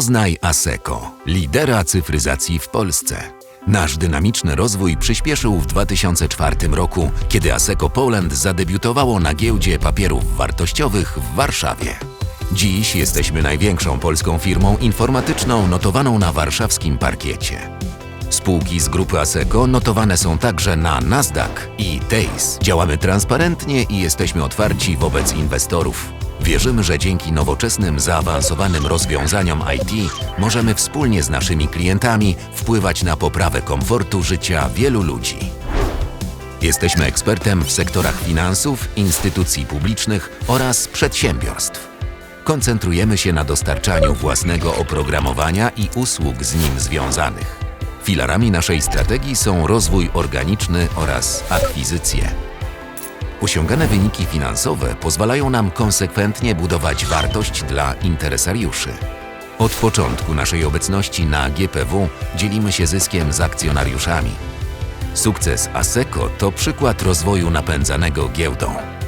Poznaj ASECO, lidera cyfryzacji w Polsce. Nasz dynamiczny rozwój przyspieszył w 2004 roku, kiedy ASECO Poland zadebiutowało na giełdzie papierów wartościowych w Warszawie. Dziś jesteśmy największą polską firmą informatyczną notowaną na warszawskim parkiecie. Spółki z grupy ASECO notowane są także na Nasdaq i TASE. Działamy transparentnie i jesteśmy otwarci wobec inwestorów. Wierzymy, że dzięki nowoczesnym, zaawansowanym rozwiązaniom IT możemy wspólnie z naszymi klientami wpływać na poprawę komfortu życia wielu ludzi. Jesteśmy ekspertem w sektorach finansów, instytucji publicznych oraz przedsiębiorstw. Koncentrujemy się na dostarczaniu własnego oprogramowania i usług z nim związanych. Filarami naszej strategii są rozwój organiczny oraz akwizycje. Osiągane wyniki finansowe pozwalają nam konsekwentnie budować wartość dla interesariuszy. Od początku naszej obecności na GPW dzielimy się zyskiem z akcjonariuszami. Sukces ASECO to przykład rozwoju napędzanego giełdą.